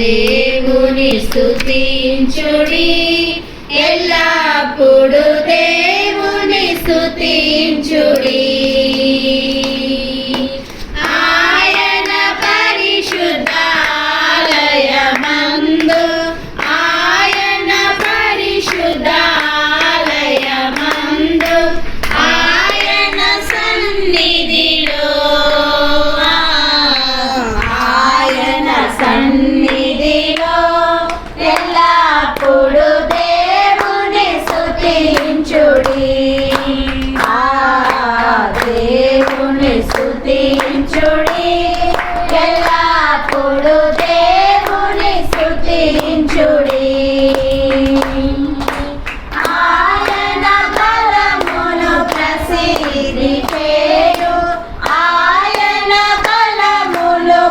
దేవుని స్థుతించుడి. ఎల్లప్పుడూ ఎప్పుడు దేవుని స్థుతించుడి ఆయన బలమును ప్రసిద్ధి చేయు ఆయన ప్రసిద్ధి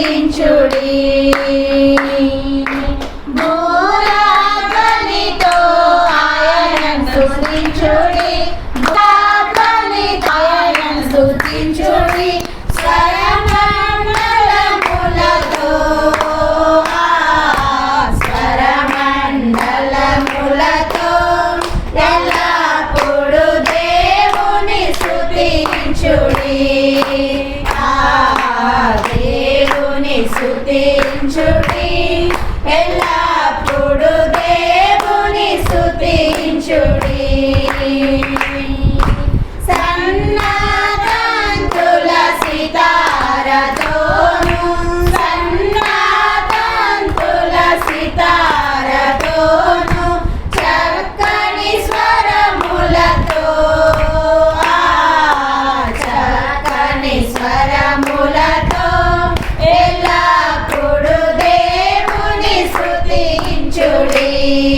కరుణించుడి என்றுமே எல்லா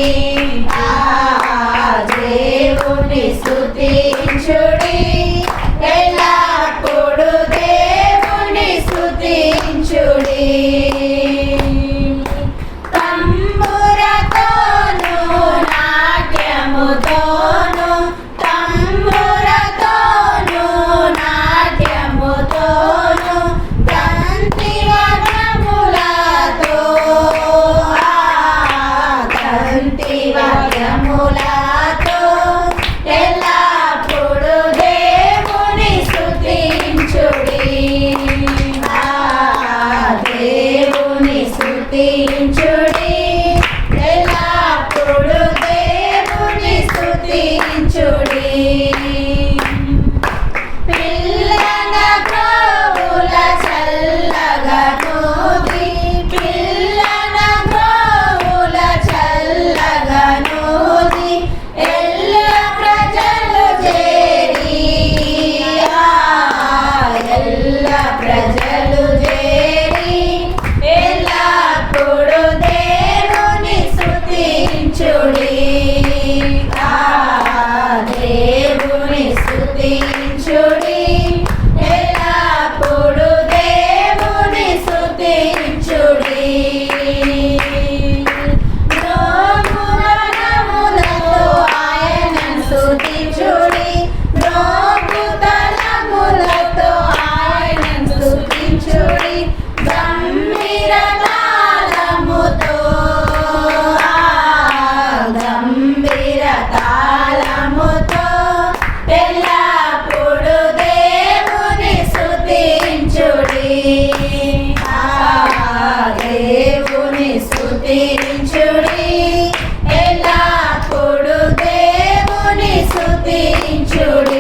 Yeah.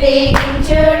picture.